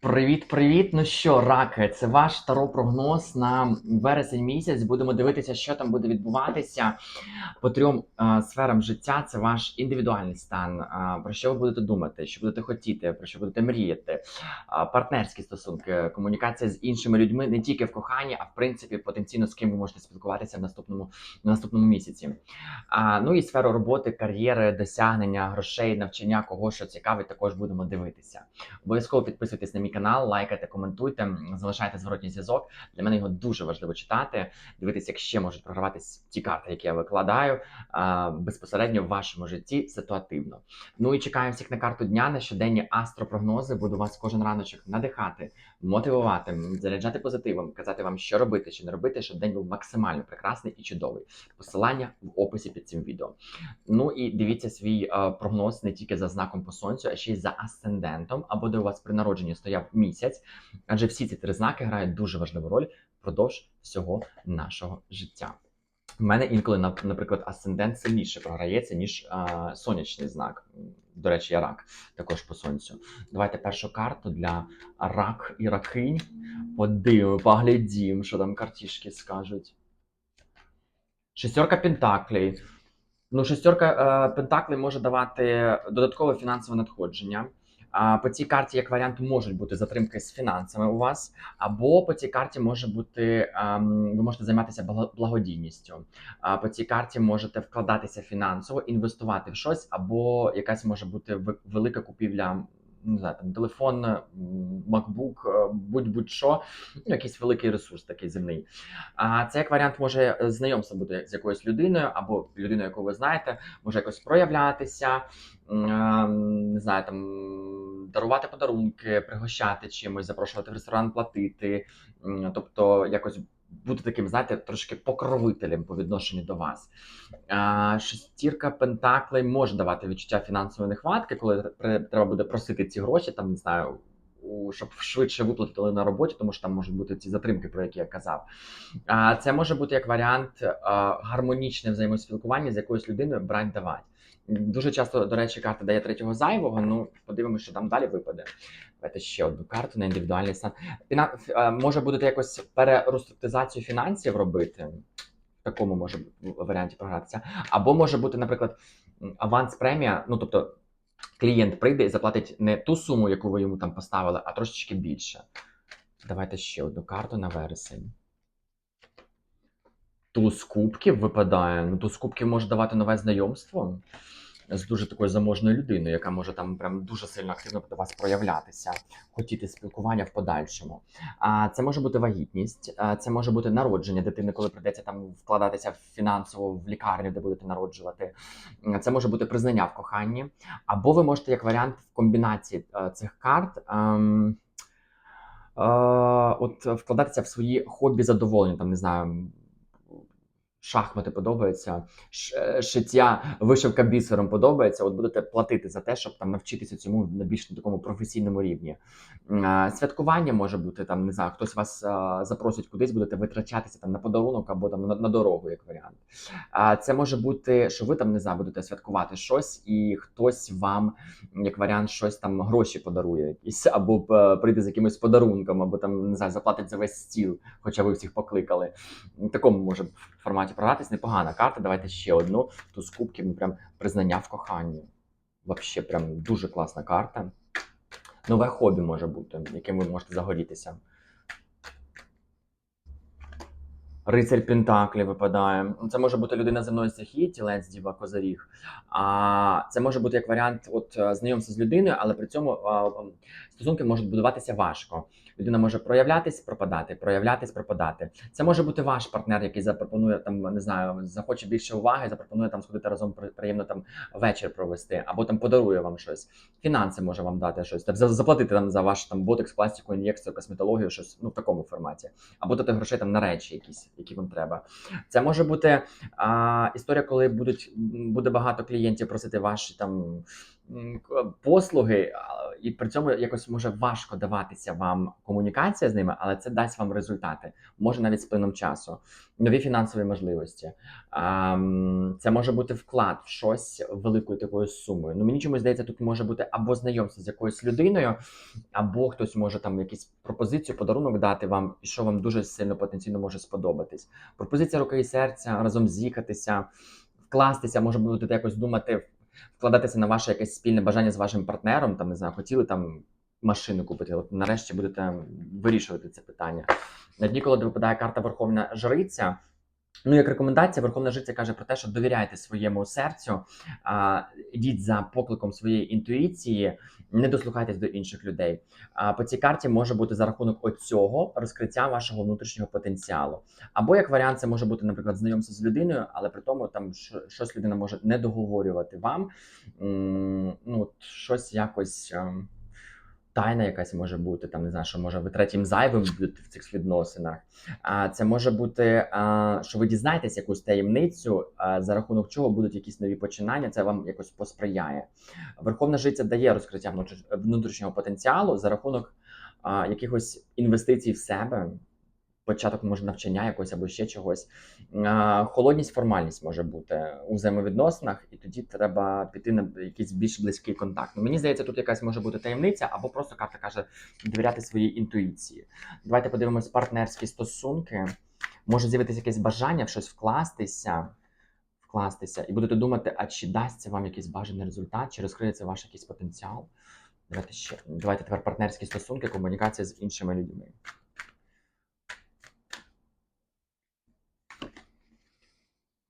Привіт-привіт! Ну що, раки, це ваш таро прогноз на вересень місяць. Будемо дивитися, що там буде відбуватися по трьом е, сферам життя. Це ваш індивідуальний стан. е, про що ви будете думати, що будете хотіти, про що будете мріяти, е, партнерські стосунки, комунікація з іншими людьми не тільки в коханні, а в принципі потенційно з ким ви можете спілкуватися в наступному, в наступному місяці. А, ну і сферу роботи, кар'єри, досягнення, грошей, навчання, кого що цікавить, також будемо дивитися. Обов'язково підписуйтесь на мій канал, лайкайте, коментуйте, залишайте зворотній зв'язок. Для мене його дуже важливо читати, дивитися, як ще можуть програватись ті карти, які я викладаю безпосередньо в вашому житті ситуативно. Ну і чекаю всіх на карту дня на щоденні астропрогнози. Буду вас кожен раночок надихати, мотивувати, заряджати позитивом, казати вам, що робити, що не робити, щоб день був максимально прекрасний і чудовий. Посилання в описі під цим відео. Ну і дивіться свій е, прогноз не тільки за знаком по сонцю, а ще й за асцендентом, або де у вас при народженні стояв місяць, адже всі ці три знаки грають дуже важливу роль впродовж всього нашого життя. У мене інколи, наприклад, асцендент сильніше програється, ніж е, сонячний знак. До речі, я рак також по сонцю. Давайте першу карту для рак і ракинь. Подивимо, поглядім, що там картішки скажуть. Шестерка пентаклей. Ну, шестерка е, пентаклей може давати додаткове фінансове надходження. По цій карті, як варіант, можуть бути затримки з фінансами у вас, або по цій карті може бути ем, ви можете займатися бла- благодійністю. По цій карті можете вкладатися фінансово, інвестувати в щось, або якась може бути велика купівля. Не знаю, там телефон, MacBook, е, будь-будь-що, ну, якийсь великий ресурс такий земний. А це як варіант може е, знайомство бути з якоюсь людиною або людиною, яку ви знаєте, може якось проявлятися, е, не знаю, там дарувати подарунки, пригощати чимось, запрошувати в ресторан, платити, тобто якось. Бути таким, знаєте, трошки покровителем по відношенню до вас. Шестірка пентаклей може давати відчуття фінансової нехватки, коли треба буде просити ці гроші, там не знаю, щоб швидше виплатили на роботі, тому що там можуть бути ці затримки, про які я казав. А це може бути як варіант гармонічне взаємоспілкування з якоюсь людиною брать давати. Дуже часто, до речі, карта дає третього зайвого. Ну, подивимося, що там далі випаде. Давайте ще одну карту на індивідуальний стан. Фіна... Може будете якось перереструктуризацію фінансів робити. В такому може варіанті програтися. Або може бути, наприклад, аванс премія. Ну, тобто, клієнт прийде і заплатить не ту суму, яку ви йому там поставили, а трошечки більше. Давайте ще одну карту на вересень. Туз кубків випадає. Ну, туз кубків може давати нове знайомство з дуже такою заможною людиною, яка може там прям дуже сильно активно до вас проявлятися, хотіти спілкування в подальшому. А це може бути вагітність, це може бути народження дитини, коли прийдеться там вкладатися фінансово в лікарню, де будете народжувати. Це може бути признання в коханні, або ви можете як варіант в комбінації е, цих карт. ем, е, От вкладатися в свої хобі задоволення, там не знаю, шахмати подобаються, е, шиття, вишивка бісером подобається. От будете платити за те, щоб там навчитися цьому на більш на такому професійному рівні. Святкування може бути там, не знаю, хтось вас запросить кудись, будете витрачатися там на подарунок або там на, на дорогу, як варіант. А це може бути, що ви там не знаю, будете святкувати щось, і хтось вам, як варіант, щось там гроші подарує, якісь, або е, прийде з якимось подарунком, або там не знаю, заплатить за весь стіл, хоча ви всіх покликали. В такому може в форматі програтись. Непогана карта. Давайте ще одну. Тут з кубків, ну прям признання в коханні. Вообще, прям дуже класна карта. Нове хобі може бути, яким ви можете загорітися. Рицарь Пентаклі випадає. Це може бути людина земної стихії, тілець, діва, козиріг. А це може бути як варіант от, е, знайомства з людиною, але при цьому стосунки можуть будуватися важко. Людина може проявлятись, пропадати, проявлятись, пропадати. Це може бути ваш партнер, який запропонує там, не знаю, захоче більше уваги, запропонує там сходити разом при- приємно там вечір провести, або там подарує вам щось. Фінанси може вам дати щось, там, за- заплатити там за ваш там ботекс, пластику, ін'єкцію, косметологію, щось ну в такому форматі, або дати грошей там на речі, якісь, які вам треба. Це може бути а, історія, коли будуть буде багато клієнтів просити ваші там послуги, і при цьому якось може важко даватися вам комунікація з ними, але це дасть вам результати. Може навіть з плином часу, нові фінансові можливості. Це може бути вклад в щось великою такою сумою. Ну мені чомусь здається, тут може бути або знайомство з якоюсь людиною, або хтось може там якусь пропозицію, подарунок дати вам, і що вам дуже сильно потенційно може сподобатись. Пропозиція руки і серця, разом з'їхатися, вкластися, може будете якось думати, вкладатися на ваше якесь спільне бажання з вашим партнером, там не знаю, хотіли там машину купити. От нарешті будете вирішувати це питання. На дні, коли випадає карта Верховна Жриця. Ну, як рекомендація, Верховна Жриця каже про те, що довіряйте своєму серцю, а, ідіть за покликом своєї інтуїції, не дослухайтесь до інших людей. А по цій карті може бути за рахунок оцього розкриття вашого внутрішнього потенціалу. Або як варіант, це може бути, наприклад, знайомство з людиною, але при тому там щось людина може не договорювати вам. Ну, щось якось. Тайна якась може бути, там не знаю, що може ви третім зайвим бути в цих відносинах. А це може бути, а, що ви дізнаєтесь якусь таємницю, а, за рахунок чого будуть якісь нові починання. Це вам якось посприяє. Верховна життя дає розкриття внутріш- внутрішнього потенціалу за рахунок а, якихось інвестицій в себе. Початок може навчання якось або ще чогось. Холодність, формальність може бути у взаємовідносинах, і тоді треба піти на якийсь більш близький контакт. Ну, мені здається, тут якась може бути таємниця, або просто карта каже довіряти своїй інтуїції. Давайте подивимось партнерські стосунки. Може з'явитися якесь бажання в щось вкластися, вкластися, і будете думати, а чи дасться вам якийсь бажаний результат, чи розкриється ваш якийсь потенціал. Давайте ще давайте тепер партнерські стосунки, комунікація з іншими людьми.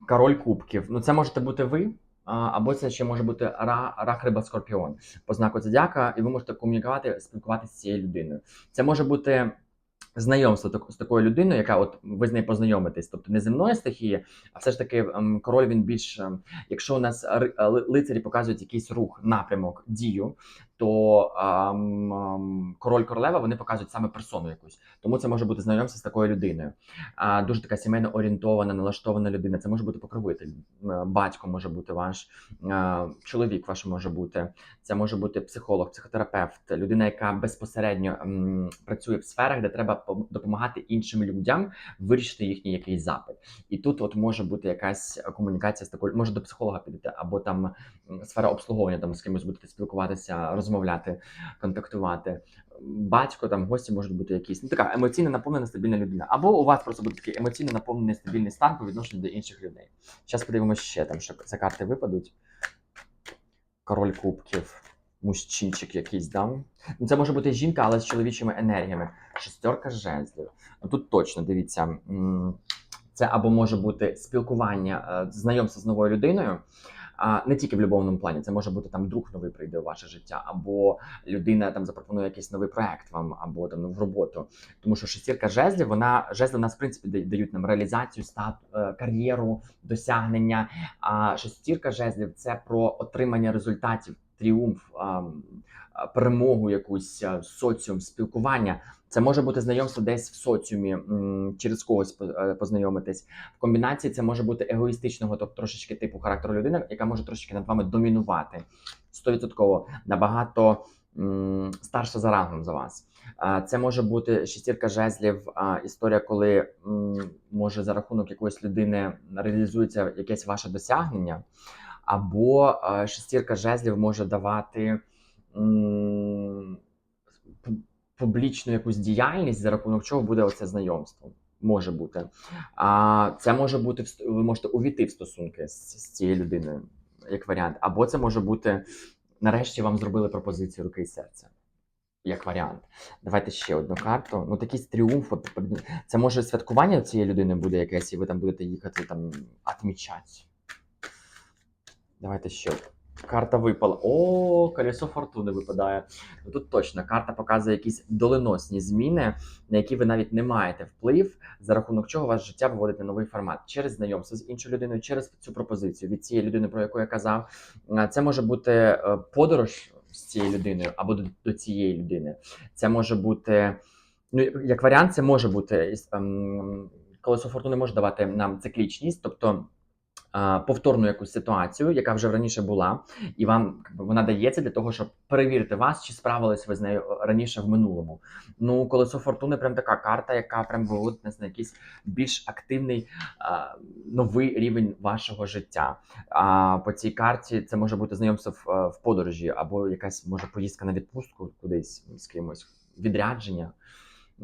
Король кубків. Ну, це можете бути ви, або це ще може бути ра, рак, риба, скорпіон по знаку зодіака, і ви можете комунікувати, спілкуватися з цією людиною. Це може бути знайомство з такою людиною, яка от ви з нею познайомитесь, тобто не земної стихії, а все ж таки ем, король він більш. ем, Якщо у нас е, лицарі показують якийсь рух, напрямок, дію, то ем, ем, король королева вони показують саме персону якусь. Тому це може бути знайомство з такою людиною. А, дуже така сімейно орієнтована, налаштована людина. Це може бути покровитель, батько може бути ваш, е, чоловік ваш може бути. Це може бути психолог, психотерапевт, людина, яка безпосередньо м, працює в сферах, де треба допомагати іншим людям вирішити їхній якийсь запит. І тут от може бути якась комунікація з такою, може до психолога підете, або там сфера обслуговування, там з кимось будете спілкуватися, розмовляти, контактувати. Батько, там гості можуть бути якісь. Ну така емоційно наповнена стабільна людина. Або у вас просто буде такий емоційно наповнений стабільний стан по відношенню до інших людей. Зараз подивимося ще там, що за карти випадуть. Король кубків, мужчинчик якийсь, да? Ну, це може бути жінка, але з чоловічими енергіями. Шестерка жезлів. Ну, Тут точно дивіться. Це або може бути спілкування, е, знайомство з новою людиною. Не тільки в любовному плані, це може бути там друг новий прийде у ваше життя, або людина там запропонує якийсь новий проект вам, або там в роботу. Тому що шестірка жезлів, вона жезли нас в принципі да- дають нам реалізацію, стат, е, кар'єру, досягнення. А шестірка жезлів це про отримання результатів, тріумф, перемогу, якусь соціум, спілкування. Це може бути знайомство десь в соціумі, через когось е, познайомитись. В комбінації це може бути егоїстичного, тобто трошечки типу характеру людини, яка може трошечки над вами домінувати. Стовідсотково набагато старша за рангом за вас. Це може бути шестірка жезлів, історія, коли може за рахунок якоїсь людини реалізується якесь ваше досягнення, або шестірка жезлів може давати. Публічну якусь діяльність, за рахунок чого буде оце знайомство. Може бути. А це може бути ви можете увійти в стосунки з, з цією людиною, як варіант. Або це може бути нарешті вам зробили пропозицію руки і серця. Як варіант. Давайте ще одну карту. Ну, такий тріумф. Це може святкування цієї людини буде якесь, і ви там будете їхати там відмічати. Давайте ще. Карта випала. О, колесо фортуни випадає. Ну, тут точно карта показує якісь доленосні зміни, на які ви навіть не маєте вплив, за рахунок чого ваше життя виводить на новий формат через знайомство з іншою людиною, через цю пропозицію від цієї людини, про яку я казав. Це може бути е, подорож з цією людиною або до, до цієї людини. Це може бути, ну як варіант, це може бути ем, колесо фортуни може давати нам циклічність, тобто повторну якусь ситуацію, яка вже раніше була, і вам вона дається для того, щоб перевірити вас, чи справились ви з нею раніше в минулому. Ну, колесо фортуни прям така карта, яка прям виводить нас на якийсь більш активний новий рівень вашого життя. А по цій карті це може бути знайомство в, е, в подорожі, або якась може поїздка на відпустку кудись з кимось, відрядження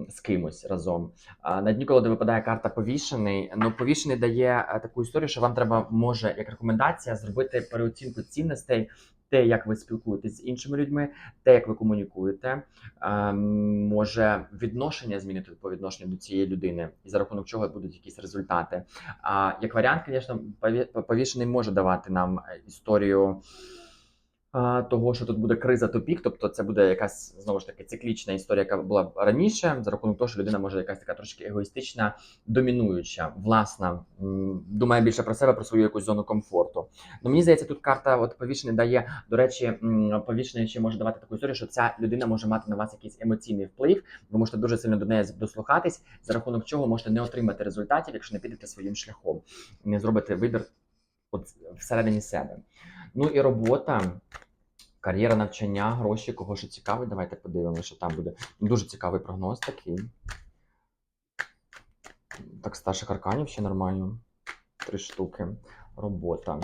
з кимось разом. На дні, коли випадає карта повішений, ну повішений дає е, таку історію, що вам треба може як рекомендація зробити переоцінку цінностей. Те, як ви спілкуєтесь з іншими людьми, те, як ви комунікуєте, може відношення змінити по відношенню до цієї людини, і за рахунок чого будуть якісь результати. А як варіант, звісно, пові- повішений може давати нам е, історію того, що тут буде криза тупік, тобто це буде якась знову ж таки циклічна історія, яка була раніше, за рахунок того, що людина може якась така трошки егоїстична, домінуюча, власна, думає більше про себе, про свою якусь зону комфорту. Ну мені здається, тут карта от повішений дає. До речі, м, повішений ще може давати таку історію, що ця людина може мати на вас якийсь емоційний вплив. Ви можете дуже сильно до неї дослухатись, за рахунок чого можете не отримати результатів, якщо не підете своїм шляхом, не зробите вибір от всередині себе. Ну і робота. Кар'єра, навчання, гроші, кого що цікавить, давайте подивимося, що там буде. Дуже цікавий прогноз такий. Так, старших арканів ще нормально. Три штуки. Робота.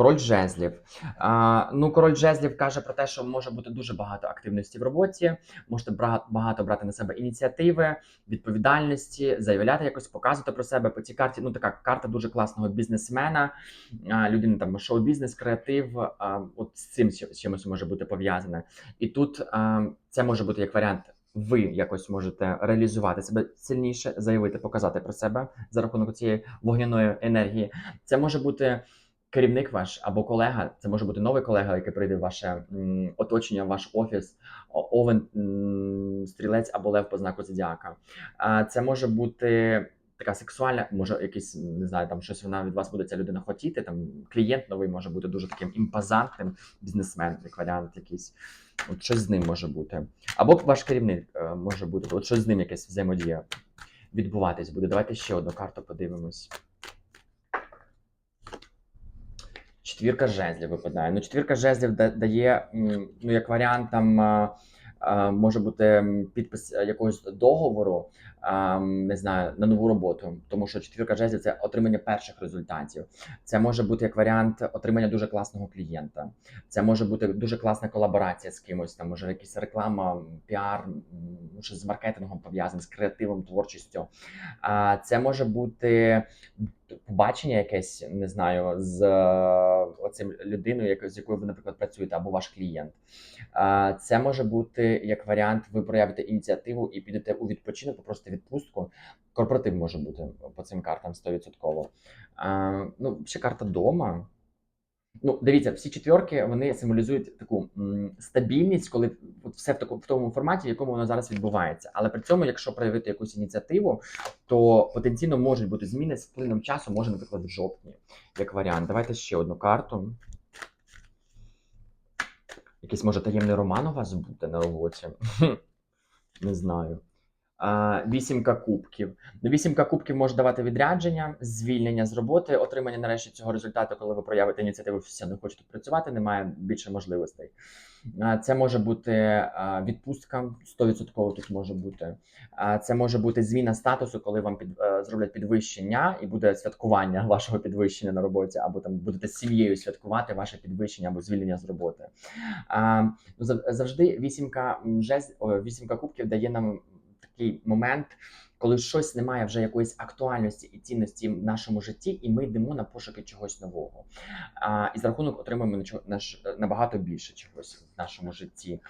Король жезлів. А, ну, король жезлів каже про те, що може бути дуже багато активності в роботі, можете багато брати на себе ініціативи, відповідальності, заявляти якось, показувати про себе. По цій карті, ну така карта дуже класного бізнесмена, людина там шоу-бізнес, креатив. А, от з цим чимось може бути пов'язане. І тут а, це може бути як варіант. Ви якось можете реалізувати себе сильніше, заявити, показати про себе за рахунок цієї вогняної енергії. Це може бути керівник ваш або колега. Це може бути новий колега, який прийде в ваше оточення, ваш офіс, овен, стрілець або лев по знаку зодіака. Це може бути. Така сексуальна, може, якийсь не знаю, там щось вона від вас буде ця людина хотіти. Там клієнт новий може бути дуже таким імпозантним бізнесмен, як якийсь. От щось з ним може бути. Або ваш керівник е, може бути. От щось з ним якась взаємодія відбуватись буде. Давайте ще одну карту подивимось. Четвірка жезлів випадає. Ну, четвірка жезлів да- дає, ну, як варіант, там може бути підпис е, якогось договору, не знаю, на нову роботу. Тому що четвірка жезлів це отримання перших результатів. Це може бути як варіант отримання дуже класного клієнта. Це може бути дуже класна колаборація з кимось. Там може якась реклама, піар, ну, щось з маркетингом пов'язане, з креативом, творчістю. Це може бути побачення якесь, не знаю, з е, оцим людиною, з якою ви, наприклад, працюєте, або ваш клієнт. Це може бути як варіант, ви проявите ініціативу і підете у відпочинок, просто відпустку. Корпоратив може бути по цим картам 100%. Ну, ще карта дома. Ну, дивіться, всі четвірки вони символізують таку м, стабільність, коли все в такому в тому форматі, в якому воно зараз відбувається. Але при цьому, якщо проявити якусь ініціативу, то потенційно можуть бути зміни з плином часу, може, наприклад, в жовтні, як варіант. Давайте ще одну карту. Якийсь може таємний роман у вас буде на роботі. Не знаю. Вісімка кубків. Ну, Вісімка кубків може давати відрядження, звільнення з роботи, отримання нарешті цього результату, коли ви проявите ініціативу, все не хочу тут працювати, немає більше можливостей. Це може бути відпустка, 100% тут може бути. Це може бути зміна статусу, коли вам під, е, зроблять підвищення і буде святкування вашого підвищення на роботі, або там будете з сім'єю святкувати ваше підвищення або звільнення з роботи. Ну, завжди вісімка вісімка кубків дає нам такий момент, коли щось не має вже якоїсь актуальності і цінності в нашому житті, і ми йдемо на пошуки чогось нового. А, і за рахунок отримуємо нічого- наш, набагато більше чогось в нашому житті.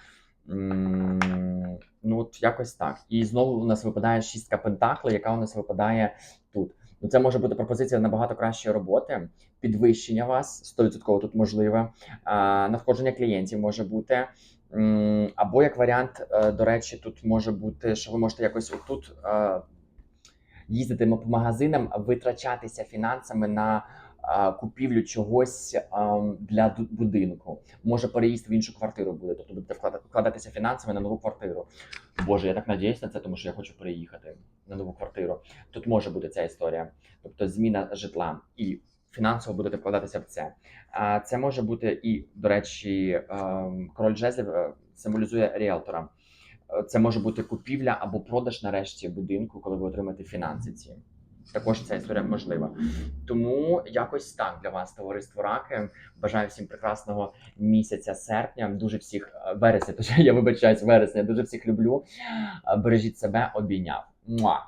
Ну, от якось так. І знову у нас випадає шістка пентаклей, яка у нас випадає. Ну, це може бути пропозиція набагато кращої роботи, підвищення вас 100% тут можливе, а, надходження клієнтів може бути. Або як варіант, е, до речі, тут може бути, що ви можете якось отут е, їздити по магазинам, витрачатися фінансами на купівлю чогось для будинку. Може переїзд в іншу квартиру буде, тобто будете вклада- вкладатися фінансами на нову квартиру. Боже, я так надіюсь на це, тому що я хочу переїхати на нову квартиру. Тут може бути ця історія, тобто зміна житла і фінансово будете вкладатися в це. А, Це може бути і, до речі, король жезлів е, символізує ріелтора. Е, Це може бути купівля або продаж нарешті будинку, коли ви отримаєте фінанси ці. Також ця історія можлива. Тому якось так для вас, товариство Раки. Бажаю всім прекрасного місяця серпня. Дуже всіх е, вересня, я вибачаюсь, вересня. Дуже всіх люблю. Е, Бережіть себе, обійняв. Муа!